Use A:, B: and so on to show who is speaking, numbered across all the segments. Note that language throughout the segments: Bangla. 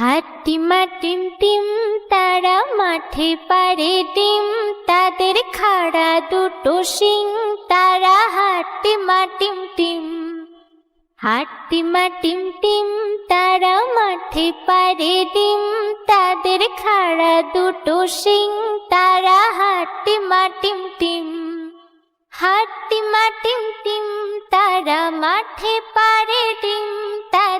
A: হাট্টিমা টিম টিম, তারা মাঠে পারে ডিম। তাদের খাড়া দুটো শিং, তারা হাট্টিমা টিম টিম। হাট্টিমা টিম টিম, তারা মাঠে পারে ডিম। তাদের খাড়া দুটো শিং, তারা হাট্টিমা টিম টিম। হাট্টিমা টিম টিম, তারা মাঠে পারে ডিম। তাদের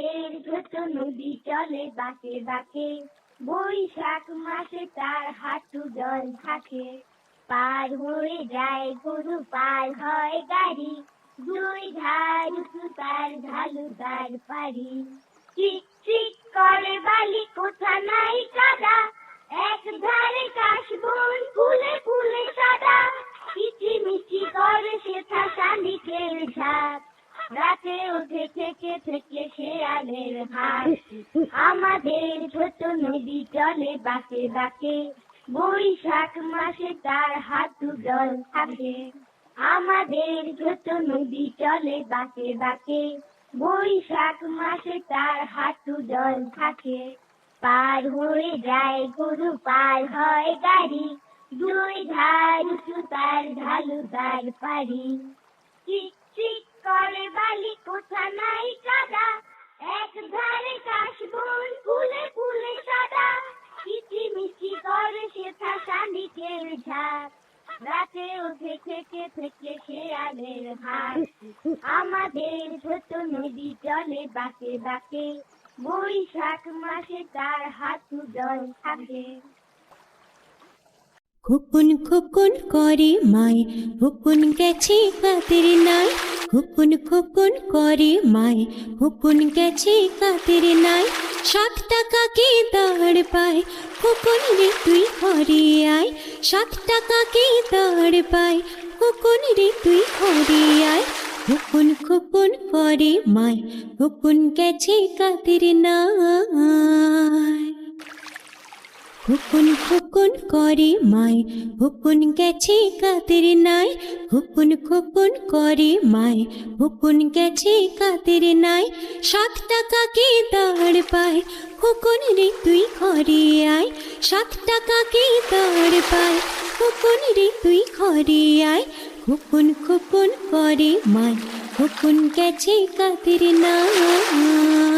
B: আমাদের ছোট নদী চলে বাঁকে বাঁকে। বৈশাখ মাসে তার হাঁটু জল থাকে। পার হয়ে যায় গরু, পার হয় গাড়ি। দুই ধার তার ঢালু তার পারি চিক চিক করে বালি, কোথা নাই কাদা। এক ধারে কাশবন, ফুলে ফুলে সাদা। কিচি মিচি করে সেথা শালিকের ঝাঁক। রাতে উঠে থেকে থেকে শেয়ালের হাট আমাদের ছোট নদী চলে বাঁকে বাঁকে, বৈশাখ মাসে তার হাঁটু জল থাকে। আমাদের ছোট নদী চলে বাঁকে বাঁকে, বৈশাখ মাসে তার হাঁটু জল থাকে। পার হয়ে যায় গরু, পার হয় গাড়ি। দুই ধার উঁচু, তার ঢালু, তার পারি চিক চিক করে বালি কোথা নাই কাদা? এক ধারে কাশবন ফুলে ফুলে সাদা। কিচি মিচি করে সেথা শালিকের ঝাঁক রাতে উঠে থেকে থেকে শেয়ালের হাট আমাদের ছোট নদী চলে বাঁকে বাঁকে, বৈশাখ মাসে তার হাঁটু জল থাকে।
A: খুকুন খুকুন করে মায় হুকুন গেছে কাদের নাই। হুকুন খুকুন করে মায় হুকুন গেছে কাদের নাই, সাত টাকা কে দাঁড় পায় হুকুন রে তুই ঘরে আয়, সাত টাকা কে দাঁড় পায় হুকুন রে তুই ঘরে আয় হুকুন খুকুন করে মায় হুকুন গেছে কাদের নাই। হুকুন হুকুন করে মাই হুকুন গেছে কাদের নাই? হুকুন খুকুন করে মাই হুকুন গেছে কাদের নাই? সাত টাকা কে দাঁড় পায়? হুকুন রে তুই ঘরে আয়। সাত টাকা কে দাঁড় পায়? হুকুন রে তুই ঘরে আয়। হুকুন খুকুন করে মাই হুকুন গেছে কাদের নাই?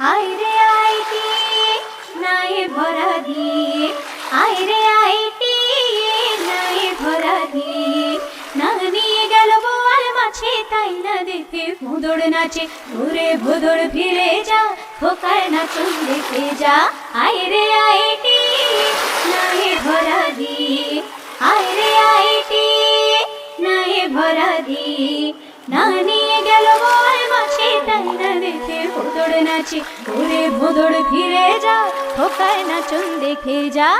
A: আইরে আইটি, নাই ভরা দিয়ে আইরে আইটি, নাই ভরা দিয়ে না নিয়ে গেল বোয়াল মাছে, তাই না দেখে ভুদড় নাচে। ঘুরে ভুদড় ফিরে যা, খোকার নাচন দেখে যা। আইরে আইটি, নাই ভরা দিয়ে আইরে আইটি, নাই ভরা দিয়ে না নিয়ে গেল বল মাছে ভোদড় নাচে, ঘুরে ভোদড় ফিরে যা খোকায় নাচন দেখে যা।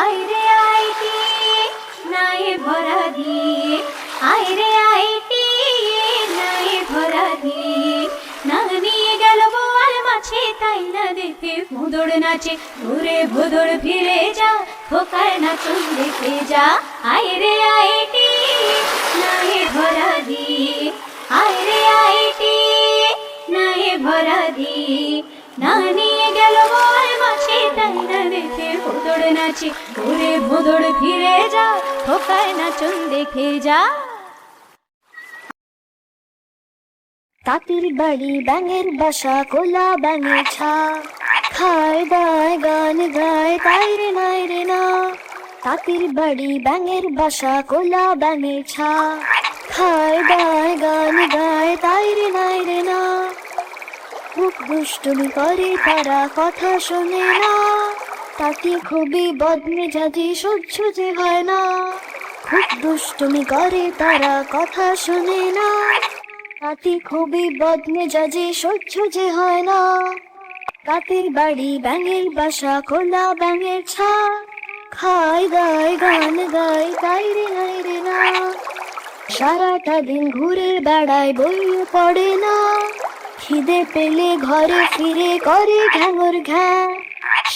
A: আইরে আইটি নাই ভরা দিয়ে। আইরে আইটি নাই ভরা দিয়ে। না নিয়ে গেল মাছে, তাই না দেখে ভোদড় নাচে, ঘুরে ভোদড় ফিরে যা খোকার নাচন দেখে যা। আইরে আইটি নাচে ঘুরে ভোদড় ফিরে যা খোকার নাচন দেখে যা।
B: তাঁতির বাড়ি ব্যাঙের বাসা, কোলা ব্যাঙের ছা। খায় দায়, গান গায়, তাই রে নাই রে না। তাঁতির বাড়ি ব্যাঙের বাসা, কোলা ছা। খায় দায়, গান গায় না। খুব দুষ্টুমি করে তারা কথা শোনে না। তাকে খুবই বদমেজাজি সহ্য যে হয় না। খুব দুষ্টুমি করে, তারা কথা শুনে না।
C: তাতে খুবই বদমেজাজে সহ্য যে হয় না। কাতের বাড়ি ব্যাঙের বাসা, খোলা ব্যাঙের ছা খায়, গায়, গান গায়, তাই রে, নাই রে, না। সারাটা দিন ঘুরে বেড়ায় বই পড়ে না। খিদে পেলে ঘরে ফিরে করে ঘ্যাঙর ঘ্যা।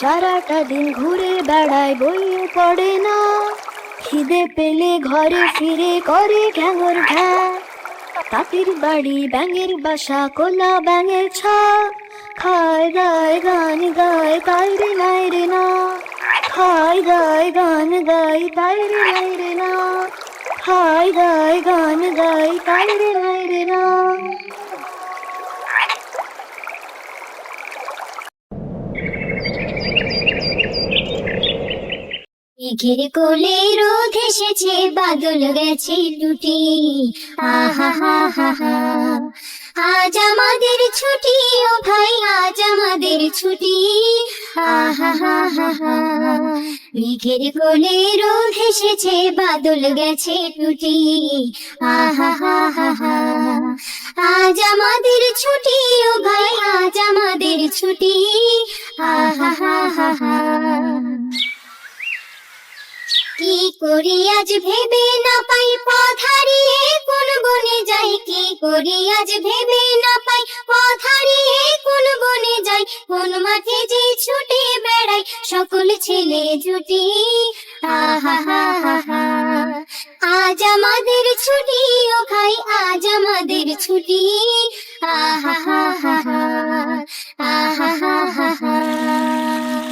C: সারাটা দিন ঘুরে বেড়ায়, বইও পড়ে না। খিদে পেলে ঘরে ফিরে করে ঘ্যাঙর ঘ্যা? তাঁতির বাড়ি ব্যাঙের বাসা, কোলা ব্যাঙের ছা খায়, গায়, গান, গায়, তাই রে, নাই রে, না। খায়, গায়, গান, গায়, তাই রে, নাই রে, না। খায়, গায়, গান, গায়, তাই রে, নাই রে, না।
B: মেঘের কোলে রোদ এসেছে, বাদল গেছে টুটি আহা, হা হা আজ আমাদের ছুটি, ও ভাই, আজ আমাদের ছুটি। আহা, হা মেঘের কোলে রোদ এসেছে, বাদল গেছে টুটি আহা হা হা। আজ আমাদের ছুটি, ও ভাই, আজ আমাদের ছুটি। আহা, হা হা হা। কি করি আজ ভেবে না পাই? পথ কোন বনে যাই? কি করি আজ ভেবে না পাই? পথ হারিয়ে কোন বনে যাই? কোন মাঠে যে ছুটে বেড়াই, সকল ছেলে জুটি। আহা, হা হা হা আজ আমাদের ছুটি, ও খাই আজ আমাদের ছুটি। আহা, হা হা হা। আহা, হা হা হা।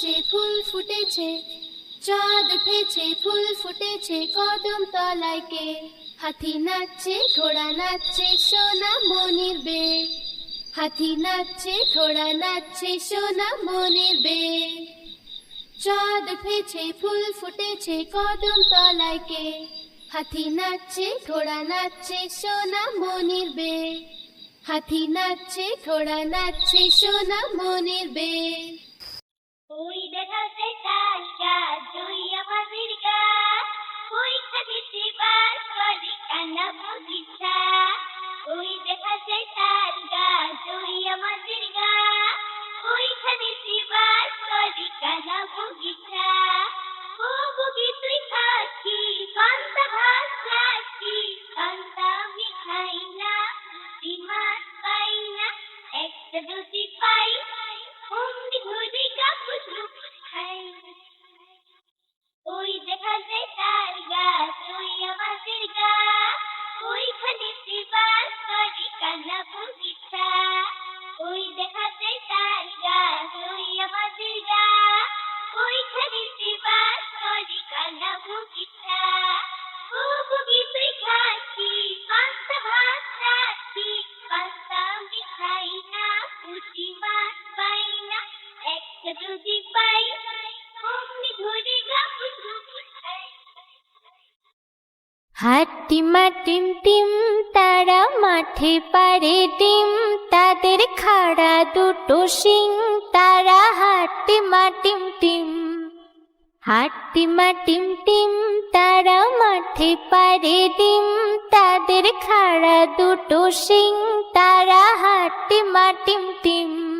B: উঠেছে ফুল ফুটেছে। চাঁদ উঠেছে, ফুল ফুটেছে, কদম তলায় কে? হাতি নাচছে, ঘোড়া নাচছে, সোনা মনির বে। হাতি নাচছে, ঘোড়া নাচছে, সোনা মনির বে। চাঁদ উঠেছে, ফুল ফুটেছে, কদম তলায় কে? হাতি নাচছে, ঘোড়া নাচছে, সোনা মনির বে। হাতি নাচছে, ঘোড়া নাচছে, সোনা মনির বে। ওই দেখা সে তাল গাছ ওই আমাদের গাছ ওই খাদিতে বার করে কান্না বগিচা ওই দেখা সে তাল গাছ ওই আমাদের গাছ ওই খাদিতে বার করে কান্না বগিচা ও বগি তুই খাচ্ছি কান্তা ভাত খাচ্ছি কান্তা আমি খাই না
D: হাটিমা টিম টিম, তারা মাঠে পারে ডিম। তাদের খাড়া দুটো শিং, তারা হাটিমা টিম টিম। হাটিমা টিম টিম, তারা মাঠে পারে ডিম। তাদের খাড়া দুটো শিং, তারা হাটিমা টিম টিম।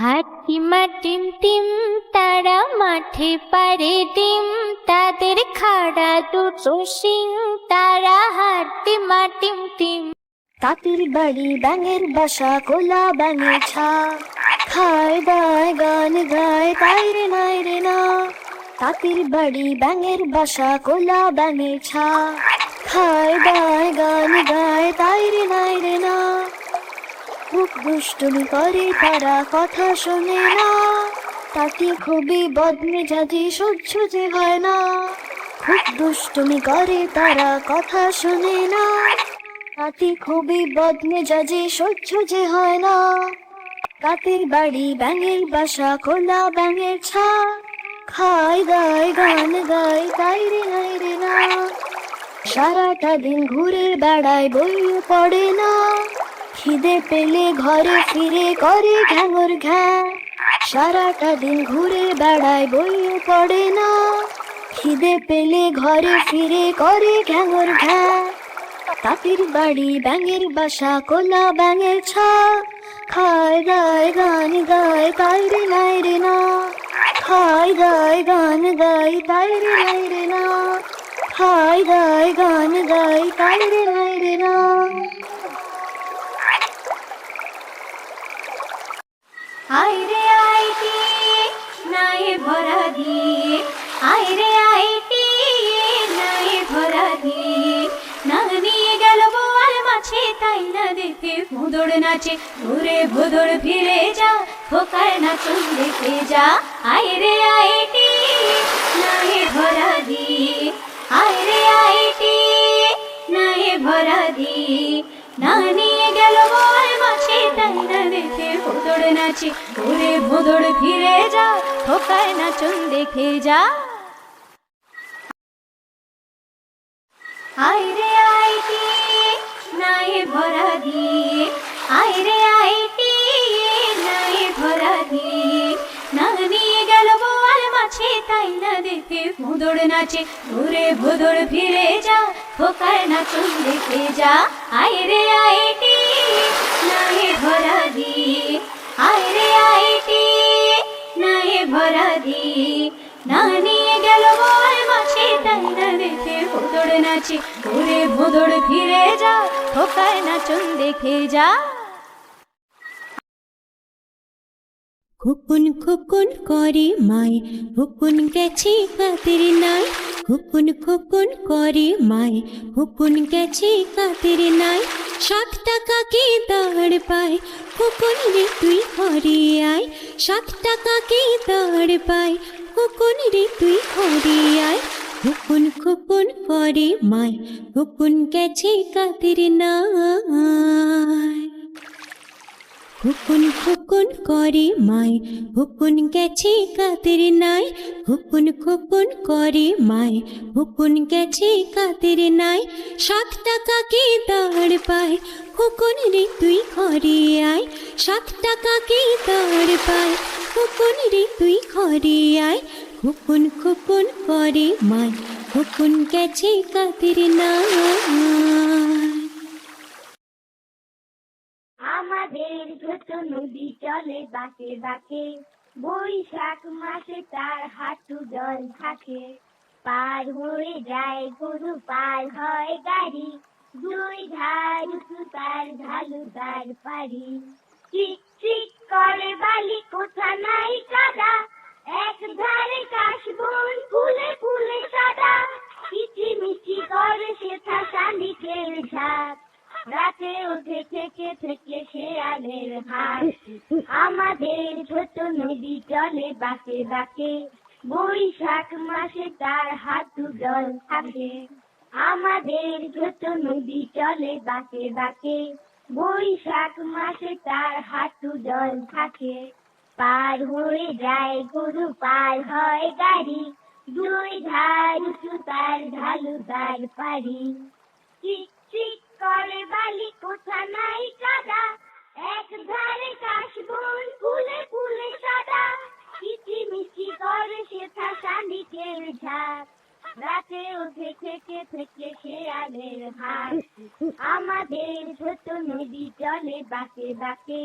D: হাটিমা টিম টিম, তারা মাঠে পারে ডিম। তাদের খাড়া দুটো শিং, তারা হাটিমা টিম টিম।
C: তাঁতির বাড়ি ব্যাঙের বাসা, কোলা ব্যাঙের ছা। খায় দায়, গান গায়, তাই রে নাই রে না। তাঁতির বাড়ি ব্যাঙের বাসা, কোলা ব্যাঙের ছা। খায় দায়, গান গায়, তাই রে নাই দুষ্টুমি করে তারা কথা শোনে না। তাকে খুবই বদমেজাজি, সহ্য যে হয় না। খুব দুষ্টুমি করে তারা কথা শোনে না। তাতে খুবই বদমেজাজি, সহ্য যে হয় না। কাতের বাড়ি ব্যাঙের বাসা, খোলা ব্যাঙের ছা খায়, গায়, গান গায়, তাই রে, নাই রে, না। সারাটা দিন ঘুরে বেড়ায় বইও পড়ে না। খিদে পেলে ঘরে ফিরে করে ঘ্যাঙর ঘ্যা। সারাটা দিন ঘুরে বেড়ায় বইও পড়ে না। খিদে পেলে ঘরে ফিরে করে ঘ্যাঙর ঘ্যা। তাঁতির বাড়ি ব্যাঙের বাসা, কোলা ব্যাঙের ছা। খায়, গায়, গান, গায়, তাই রে, নাই রে, না। খায়, গায়, গান, গায়, তাই রে, নাই রে, না। খায়, গায়, গান, গায়, তাই রে, নাই রে, না।
A: আইরে আইটি, নাই ভরা দিয়ে আইরে আইটি, নাই ভরা দিয়ে না নিয়ে গেল বোয়াল মাছে, তাই না দেখে ভুদড় নাচে। ঘুরে ভুদড় ফিরে যা, খোকার নাচন দেখে যা। আইরে আইটি নাচে ঘুরে ভোদড় ফিরে যা খোকায় নাচন দেখে যা। আইরে আইটি, নাই ভরা দিয়ে। আইরে আইটি, নাই ভরা দিয়ে। না নিয়ে গেল বোয়াল মাছে, তাই না দেখে ভোদড় নাচে। ঘুরে ভোদড় ফিরে যা খোকার নাচন দেখে যা। আইরে আইটি, নাই ভরা দিয়ে। আইরে আইটি, নাই ভরা দিয়ে না নিয়ে গেল বল মাছে তাই না দেখে ভোদড় নাচে। ঘুরে ভোদড় যা খোকার নাচন দেখে যা। খুকুন খুকুন করে মায় হুকুন গেছে কাতের নাই। হুকুন খুকুন করে মায় হুকুন গেছে কাতের নাই, সাত টাকা কে দাঁড় পায় হুকুন রে তুই ঘরে আয়, সাত টাকা কে দাঁড় পায় হুকুন রে তুই ঘরে আয় হুকুন খুকুন করে মায় হুকুন গেছে কাতের নাই। হুকুন হুকুন করে মাই হুকুন গেছে কাতের নাই? হুকুন খুকুন করে মাই হুকুন গেছে কাতের নাই? সাত টাকা কে দাঁড় পায় হুকুন রে তুই ঘরে আয়। সাত টাকা কে দাঁড় পায় হুকুন রে তুই ঘরে আয়। হুকুন খুকুন করে মাই হুকুন গেছে কাতের নাই?
B: আমাদের ছোট নদী চলে বাঁকে বাঁকে। বৈশাখ মাসে তার হাঁটু জল থাকে। পার হয়ে যায়, গরু পার হয় গাড়ি। দুই ধার তার ঢালু তার পারি চিক চিক করে বালি, কোথা নাই কাদা। এক ধারে কাশবন, ফুলে ফুলে সাদা। কিচি মিচি করে সেথা শালিকের ঝাঁক। রাতে উঠে থেকে থেকে শেয়ালের হাট আমাদের ছোট নদী চলে বাঁকে বাঁকে, বৈশাখ মাসে তার হাঁটু জল থাকে। আমাদের ছোট নদী চলে বাঁকে বাঁকে, বৈশাখ মাসে তার হাঁটু জল থাকে। পার হয়ে যায় গরু, পার হয় গাড়ি। দুই ধার উঁচু, তার ঢালু, তার পারি চিক চিক করে বালি কোথা নাই কাদা? এক ধারে কাশবন ফুলে ফুলে সাদা। কিচি মিচি করে সেথা শালিকের ঝাঁক রাতে উঠে থেকে থেকে শেয়ালের হাট আমাদের ছোট নদী চলে বাঁকে বাঁকে,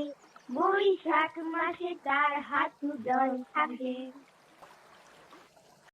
B: বৈশাখ মাসে তার হাঁটু জল থাকে।